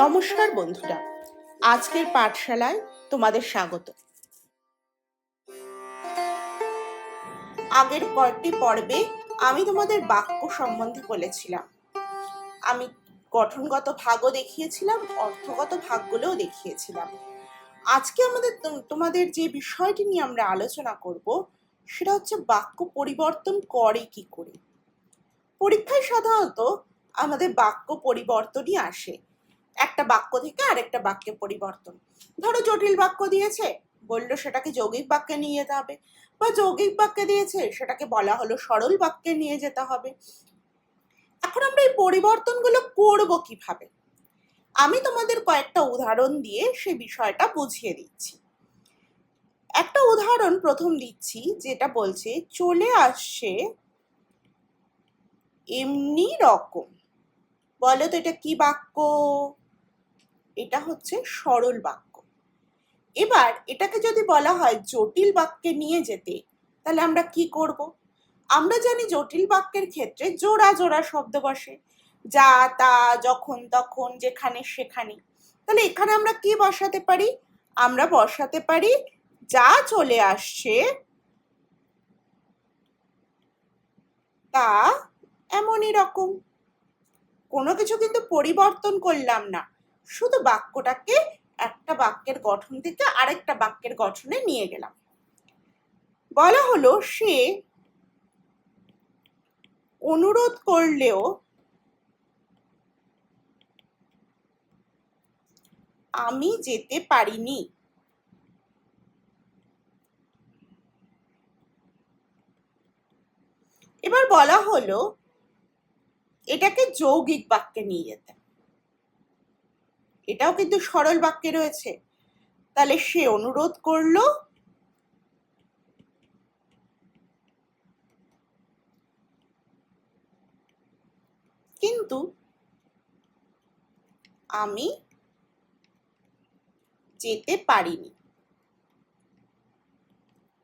নমস্কার বন্ধুরা, আজকের পাঠশালায় তোমাদের স্বাগত। আগের কয়েকটি পর্বে আমি তোমাদের বাক্য সম্বন্ধে বলেছিলাম। আমি গঠনগত ভাগও দেখিয়েছিলাম, অর্থগত ভাগগুলোও দেখিয়েছিলাম। আজকে আমাদের তোমাদের যে বিষয়টি নিয়ে আমরা আলোচনা করব, সেটা হচ্ছে বাক্য পরিবর্তন করে কি করে। পরীক্ষায় সাধারণত আমাদের বাক্য পরিবর্তনই আসে। একটা বাক্য থেকে আরেকটা বাক্যে পরিবর্তন। ধরো জটিল বাক্য দিয়েছে, বলল সেটাকে যৌগিক বাক্যে নিয়ে যেতে হবে বা যৌগিক বাক্যে দিয়েছে, সেটাকে বলা হলো সরল বাক্যে নিয়ে যেতে হবে। এখন আমরা এই পরিবর্তনগুলো করব কীভাবে? আমি তোমাদের কয়েকটা উদাহরণ দিয়ে সে বিষয়টা বুঝিয়ে দিচ্ছি। একটা উদাহরণ প্রথম দিচ্ছি, যেটা বলছে, চলে আসছে এমনি রকম। বলো তো এটা কি বাক্য? এটা হচ্ছে সরল বাক্য। এবার এটাকে যদি বলা হয় জটিল বাক্যে নিয়ে যেতে, তাহলে আমরা কি করব? আমরা জানি জটিল বাক্যের ক্ষেত্রে জোড়া জোড়া শব্দ বসে। যা, তা, যখন, তখন, যেখানে, সেখানে। তাহলে এখানে আমরা কি বসাতে পারি? আমরা বসাতে পারি, যা চলে আসছে, তা এমনই রকম। কোনো কিছু কিন্তু পরিবর্তন করলাম না। শুধু বাক্যটাকে একটা বাক্যের গঠন থেকে আরেকটা বাক্যের গঠনে নিয়ে গেলাম। বলা হলো, সে অনুরোধ করলেও আমি যেতে পারিনি। এবার বলা হলো এটাকে যৌগিক বাক্যে নিয়ে যেতে। এটাও কিন্তু সরল বাক্যে রয়েছে। তাহলে সে অনুরোধ করল, কিন্তু আমি যেতে পারিনি।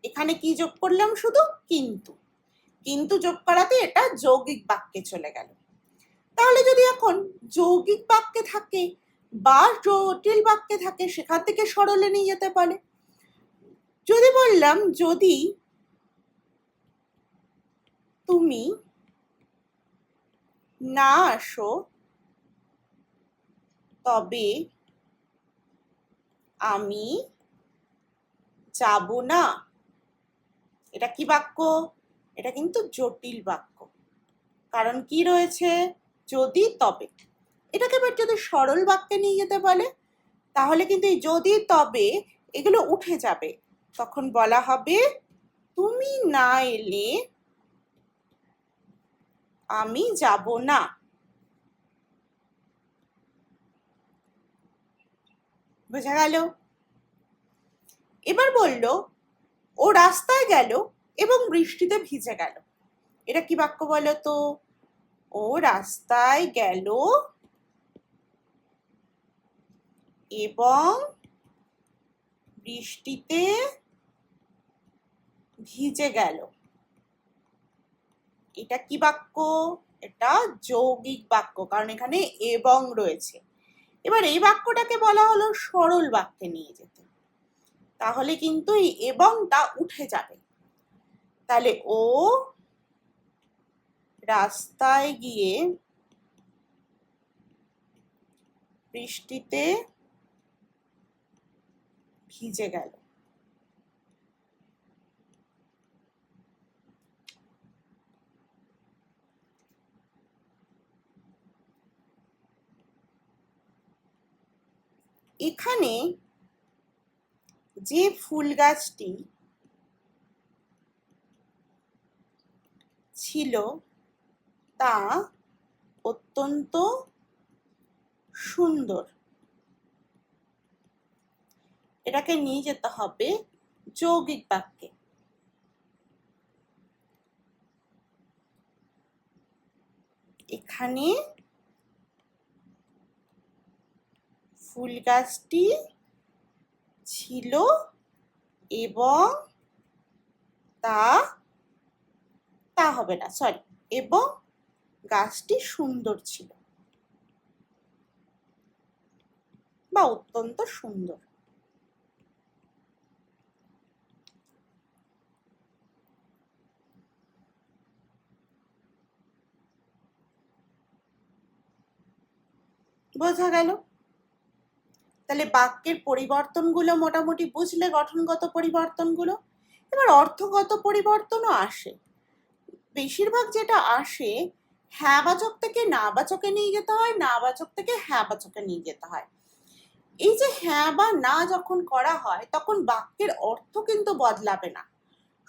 এখানে কি যোগ করলাম শুধু? কিন্তু। কিন্তু যোগ করাতে এটা যৌগিক বাক্যে চলে গেল। তাহলে যদি এখন যৌগিক বাক্যে থাকে বা জটিল বাক্যে থাকে, সেখান থেকে সরলে নিয়ে যেতে পারে। যদি বললাম, যদি তুমি না আসো, তবে আমি যাব না। এটা কি বাক্য? এটা কিন্তু জটিল বাক্য। কারণ কি রয়েছে? যদি তবে, এটাকে এবার যদি সরল বাক্যে নিয়ে যেতে বলে, তাহলে কিন্তু এই যদি তবে এগুলো উঠে যাবে। তখন বলা হবে, তুমি না এলে আমি যাব না। বোঝা গেল? এবার বলল, ও রাস্তায় গেল এবং বৃষ্টিতে ভিজে গেল। এটা কি বাক্য বলো তো ও রাস্তায় গেল। এবং বৃষ্টিতে ভিজে গেল। এটা কি বাক্য? এটা যৌগিক বাক্য, কারণ এখানে এবং রয়েছে। এবার এই বাক্যটাকে বলা হলো সরল বাক্যে নিয়ে যেতে। তাহলে কিন্তু এই এবংটা উঠে যাবে। তাহলে ও রাস্তায় গিয়ে বৃষ্টিতে ভিজে গেল। এখানে যে ফুল গাছটি ছিল তা অত্যন্ত সুন্দর। এটাকে নিয়ে যেতে হবে যৌগিক বাক্যে। এখানে ফুল গাছটি ছিল এবং তা তা হবে না সরি এবং গাছটি সুন্দর ছিল। বা অত্যন্ত সুন্দর। বোঝা গেল? তাহলে বাক্যের পরিবর্তনগুলো মোটামুটি বুঝলে গঠনগত পরিবর্তনগুলো? এবার অর্থগত পরিবর্তনও আসে। বেশিরভাগ যেটা আসে হ্যাঁ বাচক থেকে না বাচকে নিয়ে যেতে হয়, না বাচক থেকে হ্যাঁ বাচকে নিয়ে যেতে হয়। এই যে হ্যাঁ বা না যখন করা হয়, তখন বাক্যের অর্থ কিন্তু বদলাবে না।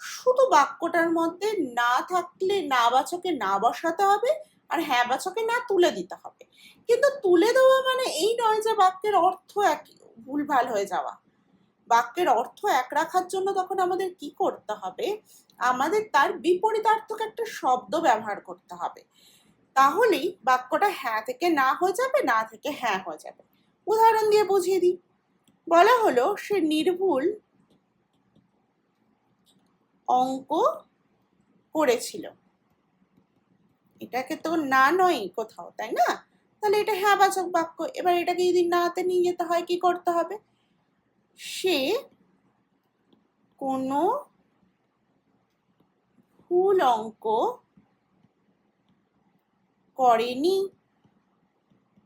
শুধু বাক্যটার মধ্যে না থাকলে না বাচকে না বসাতে হবে আর হ্যাঁ বাচকে না তুলে দিতে হবে। কিন্তু তুলে দেওয়া মানে এই নয় যে বাক্যের অর্থ এক, ভুলভাল হয়ে যাওয়া। বাক্যের অর্থ এক রাখার জন্য তখন আমাদের কি করতে হবে? আমাদের তার বিপরীতার্থক একটা শব্দ ব্যবহার করতে হবে। তাহলেই বাক্যটা হ্যাঁ থেকে না হয়ে যাবে, না থেকে হ্যাঁ হয়ে যাবে। উদাহরণ দিয়ে বুঝিয়ে দিই। বলা হলো, সে নির্ভুল অঙ্ক করেছিল। এটাকে তো না নয় কোথাও, তাই না? তাহলে এটা হ্যাঁ বাচক বাক্য। এবার এটাকে যদি নাতে নিয়ে যেতে হয়, কি করতে হবে? সে কোনো ভুল অঙ্ক করেনি।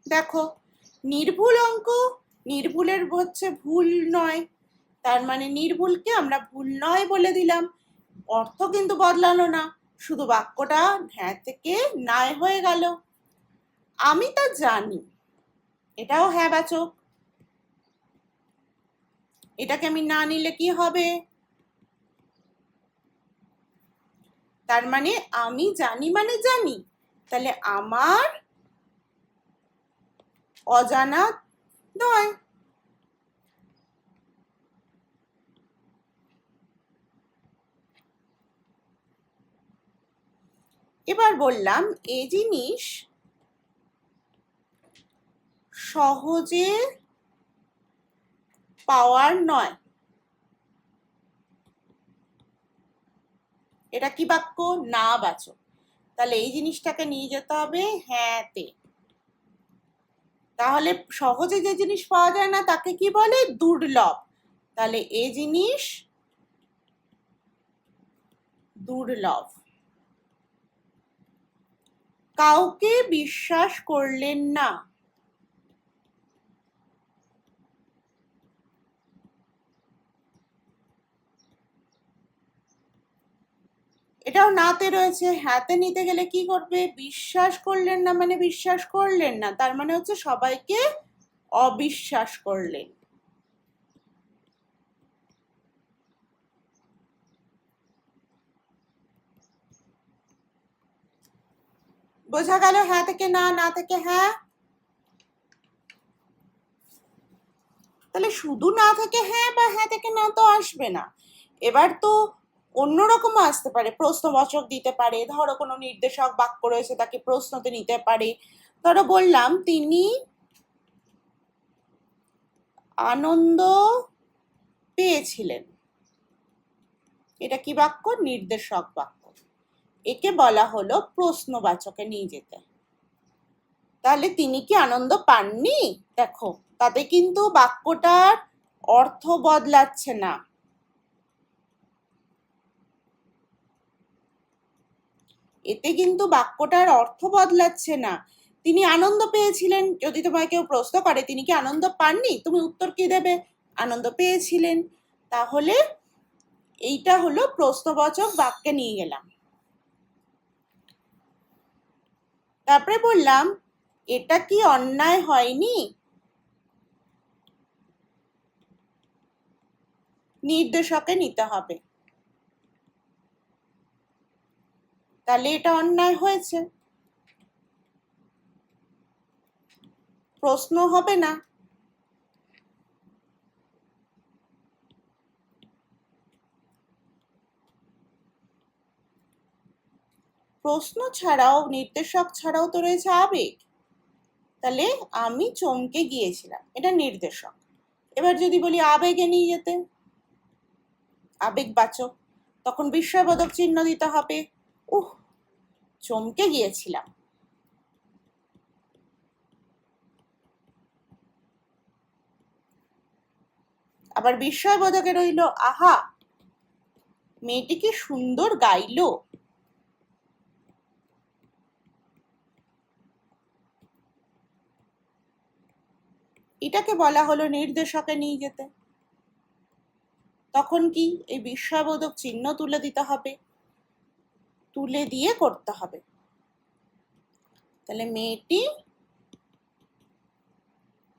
দেখো, নির্ভুল অঙ্ক নির্ভুলের হচ্ছে ভুল নয়। তার মানে নির্ভুলকে আমরা ভুল নয় বলে দিলাম। অর্থ কিন্তু বদলালো না, শুধু বাক্যটা হ্যাঁ থেকে নাই হয়ে গেল। আমি তা জানি, এটাও হ্যাঁ বাচক এটাকে আমি না নিলে কি হবে? তার মানে আমি জানি মানে জানি। তাহলে আমার অজানা নয়। এবার বললাম, এ জিনিস সহজে পাওয়ার নয়। এটা কি বাক্য? না বাচক। তাহলে এই জিনিসটাকে নিয়ে যেতে হবে হ্যাঁতে তাহলে সহজে যে জিনিস পাওয়া যায় না, তাকে কি বলে? দুর্লভ। তাহলে এ জিনিস দুর্লভ। কাউকে বিশ্বাস করলেন না। এটাও নাতে রয়েছে, হাতে নিতে গেলে কি করবে? বিশ্বাস করলেন না মানে বিশ্বাস করলেন না, তার মানে হচ্ছে সবাইকে অবিশ্বাস করলেন। বোঝা গেল হ্যাঁ থেকে না না থেকে হ্যাঁ? তাহলে শুধু না থেকে হ্যাঁ বা হ্যাঁ থেকে না তো আসবে না। এবার তো অন্যরকমও আসতে পারে, প্রশ্নবাচক দিতে পারে, ধরো কোনো নির্দেশক বাক্য রয়েছে তাকে প্রশ্নতে নিতে পারে। ধরো বললাম তিনি আনন্দ পেয়েছিলেন। এটা কি বাক্য? নির্দেশক বাক্য। একে বলা হলো প্রশ্নবাচকে নিয়ে যেতে। তাহলে তিনি কি আনন্দ পাননি? দেখো, তাতে কিন্তু বাক্যটার অর্থ বদলাচ্ছে না। এতে কিন্তু বাক্যটার অর্থ বদলাচ্ছে না। তিনি আনন্দ পেয়েছিলেন, যদি তোমায় কেউ প্রশ্ন করে, তিনি কি আনন্দ পাননি? তুমি উত্তর কি দেবে? আনন্দ পেয়েছিলেন। তাহলে এইটা হলো প্রশ্নবাচক বাক্যে নিয়ে গেলাম। তারপরে বললাম, এটা কি অন্যায় হয়নি? নির্দেশকে নিতে হবে। তাহলে এটা অন্যায় হয়েছে। প্রশ্ন হবে না। প্রশ্ন ছাড়াও, নির্দেশক ছাড়াও তো রয়েছে আবেগ। তাহলে আমি চমকে গিয়েছিলাম, এটা নির্দেশক। এবার যদি বলি আবেগে নিয়ে যেতে আবেগ বাচক তখন বিস্ময়বোধক চিহ্ন দিতে হবে। উহ চমকে গিয়েছিলাম। আবার বিস্ময়বোধকে রইল, আহা, মেয়েটি কি সুন্দর গাইল? এটাকে বলা হলো নির্দেশকে নিয়ে যেতে। তখন কি এই বিস্ময়বোধক চিহ্ন তুলে দিতে হবে? তুলে দিয়ে করতে হবে। তাহলে মেয়েটি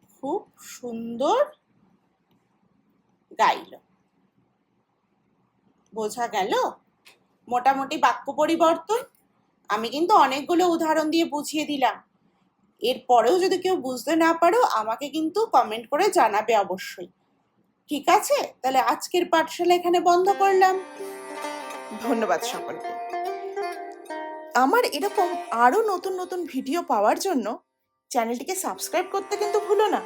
খুব সুন্দর গাইল। বোঝা গেল? মোটামুটি বাক্য পরিবর্তন। আমি কিন্তু অনেকগুলো উদাহরণ দিয়ে বুঝিয়ে দিলাম। এরপরেও যদি কেউ বুঝতে না পারো, আমাকে কিন্তু কমেন্ট করে জানাবে অবশ্যই। ঠিক আছে? তাহলে আজকের পাঠশালা এখানে বন্ধ করলাম। ধন্যবাদ সকলকে। আমার এরকম আরও নতুন নতুন ভিডিও পাওয়ার জন্য চ্যানেলটিকে সাবস্ক্রাইব করতে কিন্তু ভুলো না।